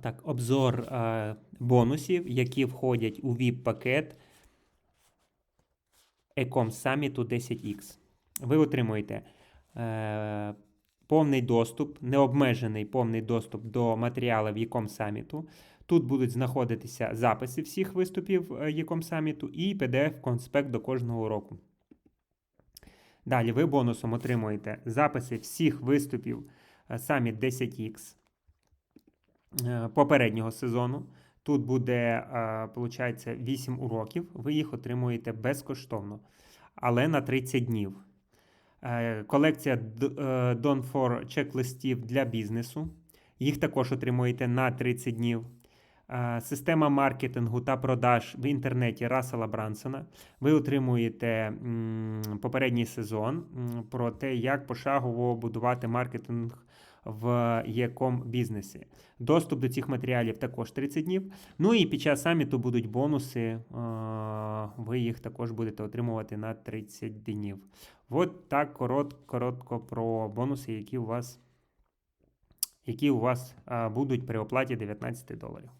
так, обзор е, бонусів, які входять у VIP-пакет Ecom Summit 10X. Ви отримуєте е, повний доступ, необмежений повний доступ до матеріалів Ecom Summit. Тут будуть знаходитися записи всіх виступів е, Ecom Summit і PDF-конспект до кожного уроку. Далі ви бонусом отримуєте записи всіх виступів е, Summit 10X е, попереднього сезону. Тут буде, виходить, 8 уроків. Ви їх отримуєте безкоштовно, але на 30 днів. Е, Колекція е, for чек-листів для бізнесу. Їх також отримуєте на 30 днів. Е, Система маркетингу та продаж в інтернеті Рассела Брансона. Ви отримуєте попередній сезон про те, як пошагово будувати маркетинг в Єком бізнесі. Доступ до цих матеріалів також 30 днів. Ну і під час саміту будуть бонуси. е, Ви їх також будете отримувати на 30 днів. От так корот, коротко про бонуси, які у вас, які у вас будуть при оплаті 19 доларів.